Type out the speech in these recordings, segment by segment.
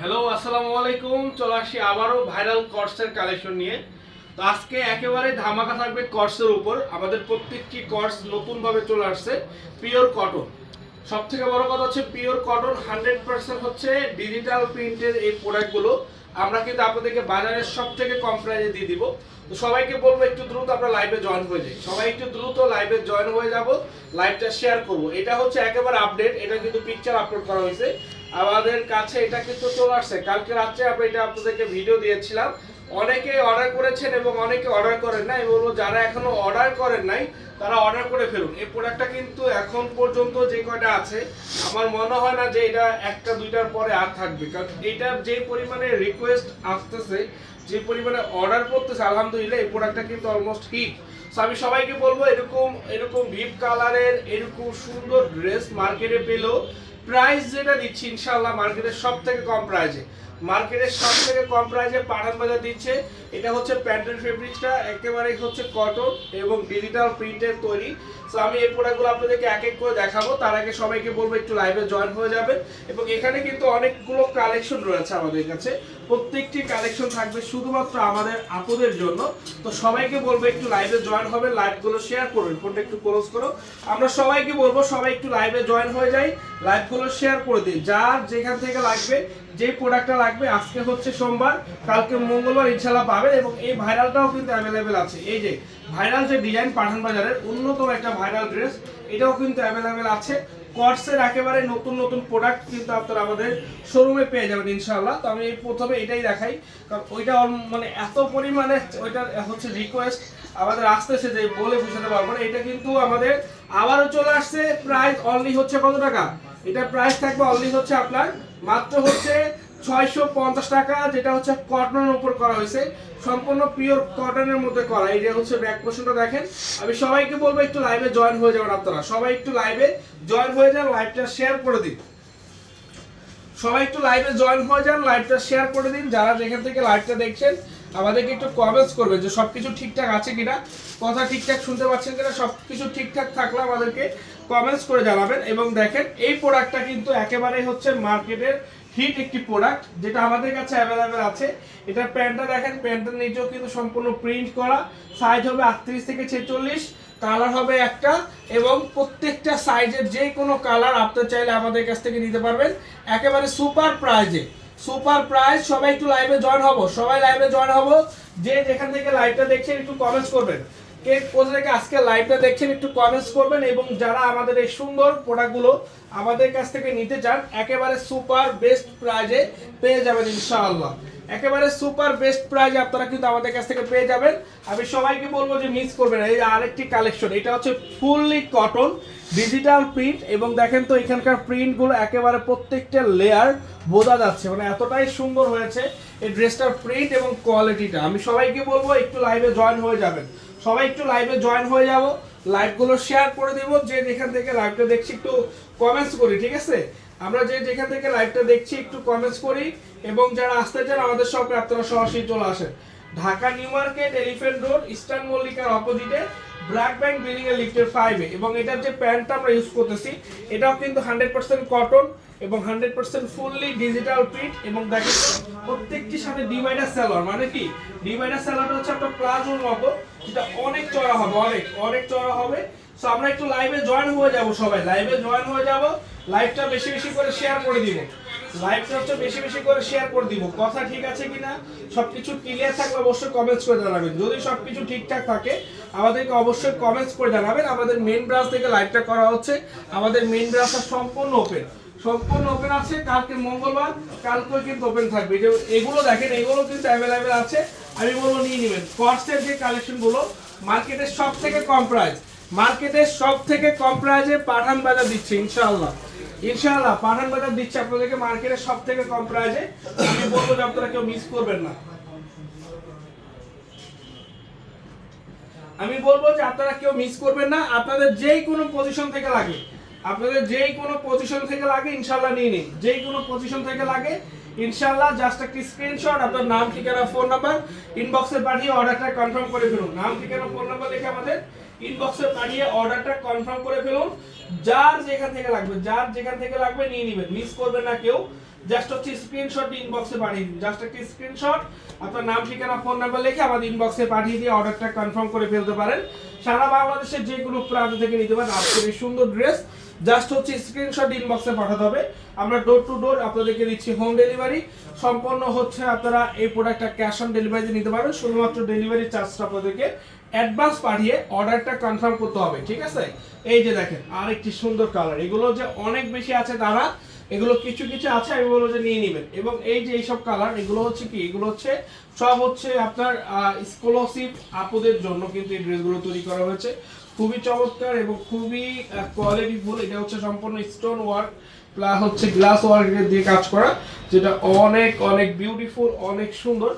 Hello আসসালামু আলাইকুম। চলে আসি আবারও ভাইরাল কর্সের কালেকশন নিয়ে। তো আজকে একেবারে ধামাকা থাকবে কর্সের উপর। আমাদের প্রত্যেকটি কর্স নতুনভাবে চলে আসছে পিওর কটন সব থেকে বড় কথা হচ্ছে পিওর কটন হান্ড্রেড পার্সেন্ট হচ্ছে ডিজিটাল প্রিন্টের এই প্রোডাক্টগুলো আমরা কিন্তু আপনাদেরকে বাজারের সব থেকে কম প্রাইসে দিয়ে দিব। তো সবাইকে বলব, একটু দ্রুত আমরা লাইভে জয়েন হয়ে যাই। সবাই একটু দ্রুত লাইভে জয়েন হয়ে যাব লাইভটা শেয়ার করব। এটা হচ্ছে একেবারে আপডেট এটা কিন্তু পিকচার আপলোড করা হয়েছে। আমাদের কাছে এটা কিন্তু চলে আসছে। কালকে রাত্রে আমরা এটা আপনাদেরকে ভিডিও দিয়েছিলাম। অনেকে অর্ডার করেছেন এবং অনেকে অর্ডার করেন নাই। বলব, যারা এখনও অর্ডার করেন নাই, তারা অর্ডার করে ফেলুন। এই প্রোডাক্টটা কিন্তু এখন পর্যন্ত যে কয়টা আছে, আমার মনে হয় না যে এটা একটা, দুইটার পরে আর থাকবে। কারণ এটার যে পরিমাণে রিকোয়েস্ট আসতেছে, যে পরিমাণে অর্ডার করতেছে, আলহামদুলিল্লাহ, এই প্রোডাক্টটা কিন্তু অলমোস্ট হিট সো আমি সবাইকে বলব, এরকম এরকম ভিপ কালারের এরকম সুন্দর ড্রেস মার্কেটে পেলেও প্রাইস যেটা দিচ্ছি ইনশাল্লাহ মার্কেটের সব থেকে কম প্রাইসে মার্কেটের সব থেকে কম প্রাইসে পাঠান বাজার দিচ্ছে। এটা হচ্ছে প্যান্টের ফেব্রিক্সটা একেবারে হচ্ছে কটন এবং ডিজিটাল প্রিন্টের তৈরি। তো আমি এই প্রোডাক্টগুলো আপনাদেরকে এক এক করে দেখাবো। তার আগে সবাইকে বলব, একটু লাইভে জয়েন হয়ে যাবেন। এবং এখানে কিন্তু অনেকগুলো কালেকশন রয়েছে আমাদের কাছে। প্রত্যেকটি কালেকশন থাকবে শুধুমাত্র আমাদের আপুদের জন্য। তো সবাইকে বলব, একটু লাইভে জয়েন হবে লাইভগুলো শেয়ার করবেন ফোনটা একটু ক্লোজ করো। আমরা সবাইকে বলব, সবাই একটু লাইভে জয়েন হয়ে যাই। লাইভগুলো শেয়ার করে দিন। যার যেখান থেকে লাগবে, যে প্রোডাক্টটা লাগবে, আজকে হচ্ছে সোমবার, কালকে মঙ্গলবার ইনশাল্লাহ পাবেন এবং এই ভাইরালটাও কিন্তু অ্যাভেলেবেল আছে। এই যে, ভাইরাল যে ডিজাইন পাঠান বাজারের অন্যতম একটা ভাইরাল ড্রেস এটাও কিন্তু অ্যাভেলেবেল আছে। কর্সের একেবারে নতুন নতুন প্রোডাক্ট কিন্তু আপনারা আমাদের শোরুমে পেয়ে যাবেন, ইনশাআল্লাহ। তো আমি প্রথমে এটাই দেখাই, কারণ ওইটা মানে এত পরিমাণে ওইটার হচ্ছে রিকোয়েস্ট আমাদের আসতেছে যে বলে বুঝাতে পারব না। এটা কিন্তু আমাদের আবারও চলে আসছে প্রাইস অনলি হচ্ছে কত টাকা? এটা প্রাইস থাকবে অনলি হচ্ছে আপনার, মাত্র হচ্ছে ছয়শো পঞ্চাশ টাকা, যেটা হচ্ছে কটনের উপর করা হয়েছে। সম্পূর্ণ পিওর কটনের মধ্যে করা এটা হচ্ছে ব্যাক পোর্শনটা দেখেন। আমি সবাইকে বলব একটু লাইভে জয়েন হয়ে যাবেন আপনারা। সবাই একটু লাইভে জয়েন হয়ে যান লাইভটা শেয়ার করে দিন। সবাই একটু লাইভে জয়েন হয়ে যান লাইভটা শেয়ার করে দিন। যারা যেখান থেকে লাইভটা দেখছেন আমাদেরকে একটু কমেন্টস করবেন যে সবকিছু ঠিকঠাক আছে কিনা, কথা ঠিকঠাক শুনতে পাচ্ছেন কিনা, সবকিছু ঠিকঠাক থাকলে আমাদেরকে কমেন্টস করে জানাবেন। এবং দেখেন, এই প্রোডাক্টটা কিন্তু একেবারেই হচ্ছে মার্কেটের হিট একটি প্রোডাক্ট যেটা আমাদের কাছে অ্যাভেলেবেল আছে। এটা প্যান্টটা দেখেন, প্যান্টের নিচেও কিন্তু সম্পূর্ণ প্রিন্ট করা। সাইজ হবে আটত্রিশ থেকে ছেচল্লিশ কালার হবে একটা এবং প্রত্যেকটা সাইজের যে কোনো কালার আপনার চাইলে আমাদের কাছ থেকে নিতে পারবেন। একেবারে সুপার প্রাইজে সুপার প্রাইজ, সবাই একটু লাইভে জয়েন হব, সবাই লাইভে জয়েন হব। যে যেখান থেকে লাইভটা দেখছেন, একটু কমেন্টস করবেন। কে কোথা থেকে আজকে লাইভটা দেখছেন, একটু কমেন্টস করবেন এবং যারা আমাদের এই সুন্দর প্রোডাক্টগুলো আমাদের কাছ থেকে নিতে চান, একেবারে সুপার বেস্ট প্রাইজে পেয়ে যাবেন ইনশাআল্লাহ। একেবারে সুপার বেস্ট প্রাইজ আপনারা কিন্তু আমাদের কাছ থেকে পেয়ে যাবেন। আমি সবাইকে বলব যে মিস করবেন এই আরেকটি কালেকশন এটা হচ্ছে ফুললি কটন ডিজিটাল প্রিন্ট এবং দেখেন তো এখানকার প্রিন্টগুলো একেবারে প্রত্যেকটা লেয়ার বোঝা যাচ্ছে। মানে এতটাই সুন্দর হয়েছে এই ড্রেসটার প্রিন্ট এবং কোয়ালিটিটা আমি সবাইকে বলব একটু লাইভে জয়েন হয়ে যাবেন। সবাই একটু লাইভে জয়েন হয়ে যাব। লাইভগুলো শেয়ার করে দেবো, যে যেখান থেকে লাইভটা দেখছি একটু কমেন্টস করি, ঠিক আছে? আমরা যে যেখান থেকে লাইভটা দেখছি একটু কমেন্টস করি, এবং যারা আসতে চান আমাদের সব আপনারা সরাসরি চলে আসেন। Dhaka new market elephant road, eastern মল্লিকার অপোজিটে, ব্ল্যাক ব্যাংক বিল্ডিং এর লিফটের ফাইভে এবং এটার যে প্যান্টটা আমরা ইউজ করতেছি, এটাও কিন্তু হান্ড্রেড পার্সেন্ট কটন এবং hundred percent fully digital print এবং দেখেন প্রত্যেকটির সাথে ডিভাইডার সালোয়ার মানে কি? ডিভাইডার সালোয়ারটা হচ্ছে একটা প্লাজোর মতো, যেটা অনেক চড়া হবে, অনেক অনেক চড়া হবে। সো আমরা একটু লাইভে জয়েন হয়ে যাব সবাই লাইভে জয়েন হয়ে যাব লাইভটা বেশি বেশি করে শেয়ার করে দিব। লাইভটা হচ্ছে বেশি বেশি করে শেয়ার করে দিব। কথা ঠিক আছে কিনা, সবকিছু ক্লিয়ার থাকলে অবশ্যই কমেন্টস করে জানাবেন। যদি সবকিছু ঠিকঠাক থাকে, আমাদেরকে অবশ্যই কমেন্টস করে জানাবেন। আমাদের মেইন ব্রাঞ্চ থেকে লাইভটা করা হচ্ছে। আমাদের মেইন ব্রাঞ্চটা সম্পূর্ণ ওপেন সম্পূর্ণ ওপেন আছে। কালকে মঙ্গলবার, কালকেও কিন্তু ওপেন থাকবে। যে এগুলো দেখেন, এগুলো কিন্তু অ্যাভেলেবেল আছে। আমি বলব নিয়ে নেবেন। কস্টের যে কালেকশনগুলো মার্কেটের সব থেকে কম প্রাইস মার্কেটের সব থেকে কম প্রাইসে পাঠান বাজার দিচ্ছে, ইনশাআল্লাহ। ইনশাআল্লাহ, পাঠান বাজার দিচ্ছে আপনাদেরকে মার্কেটের সব থেকে কম প্রাইসে। আমি বলব যে আপনারা কেউ মিস করবেন না। আমি বলব যে আপনারা কেউ মিস করবেন না, আপনাদের যেই কোনো পজিশন থেকে লাগে। আপনাদের যেই কোনো পজিশন থেকে লাগে ইনশাল্লাহ নিয়ে নিন। যেই কোনো পজিশন থেকে লাগে, ইনশাআল্লাহ জাস্ট একটি স্ক্রিনশট আপনার নাম, ঠিকানা ফোন নাম্বার ইনবক্সে পাঠিয়ে অর্ডারটা কনফার্ম করে ফেলুন। নাম, ঠিকানা ফোন নাম্বার লিখে আমাদের ইনবক্সে পাঠিয়ে অর্ডারটা কনফার্ম করে ফেলুন। যার যেখান থেকে লাগবে, যার যেখান থেকে লাগবে নিয়ে নেবেন। মিস করবেন না কেউ। জাস্ট হচ্ছে স্ক্রিনশট ইনবক্সে পাঠিয়ে দিন। জাস্ট একটা স্ক্রিনশট আপনার নাম, ঠিকানা ফোন নাম্বার লিখে আমাদের ইনবক্সে পাঠিয়ে দিয়ে অর্ডারটা কনফার্ম করে ফেলতে পারেন। সারা বাংলাদেশের যে কোনো প্রান্ত থেকে নিতে পারেন। আজকের এই সুন্দর ড্রেস জাস্ট হচ্ছে স্ক্রিনশট ইনবক্সে পাঠাতে হবে। আমরা ডোর টু ডোর আপনাদেরকে দিচ্ছি হোম ডেলিভারি সম্পূর্ণ হচ্ছে আপনারা এই প্রোডাক্টটা ক্যাশ অন ডেলিভারি নিতে পারবেন। শুধুমাত্র ডেলিভারি চার্জটা আপনাদেরকে অ্যাডভান্স পাঠিয়ে অর্ডারটা কনফার্ম করতে হবে, ঠিক আছে? এই যে দেখেন, আরেকটি সুন্দর কালার এগুলো যে অনেক বেশি আছে তারা এগুলো কিছু কিছু আছে, আমি বলব যে নিয়ে নেবেন। এবং এই যে এইসব কালার এগুলো হচ্ছে কি? এগুলো হচ্ছে, সব হচ্ছে আপনার স্কলারশিপ আপুদের জন্য কিন্তু এই ড্রেসগুলো তৈরি করা হয়েছে। খুবই চমৎকার এবং খুবই কোয়ালিটিফুল এটা হচ্ছে সম্পূর্ণ স্টোন ওয়ার্ক প্লাস হচ্ছে গ্লাস ওয়ার্ক দিয়ে কাজ করা, যেটা অনেক অনেক বিউটিফুল অনেক সুন্দর।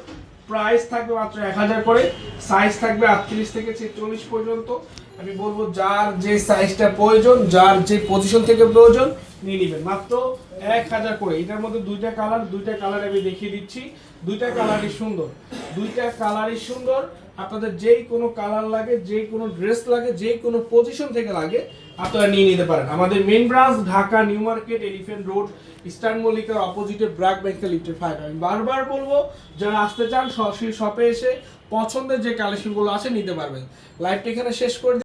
প্রাইস থাকবে মাত্র এক হাজার করে সাইজ থাকবে আটত্রিশ থেকে ছেচল্লিশ পর্যন্ত। আমি বলব, যার যে সাইজটা প্রয়োজন, যার যে পজিশন থেকে প্রয়োজন নিয়ে নেবেন। মাত্র এক হাজার করে। এটার মধ্যে দুইটা কালার দুইটা কালার আমি দেখিয়ে দিচ্ছি। দুইটা কালারই সুন্দর। দুইটা কালারই সুন্দর। আপনাদের যেই কোনো কালার লাগে, যেই কোনো ড্রেস লাগে, যেই কোনো পজিশন থেকে লাগে, আপনারা নিয়ে নিতে পারেন। আমাদের main branch Dhaka new market elephant road, eastern মল্লিকার অপোজিটে ব্র্যাক ব্যাংকের লিফটের ফাইভ আমি বারবার বলব, যারা আসতে চান সরাসরি শপে এসে পছন্দের যে কালেকশনগুলো আছে, নিতে পারবেন। লাইভটা এখানে শেষ করে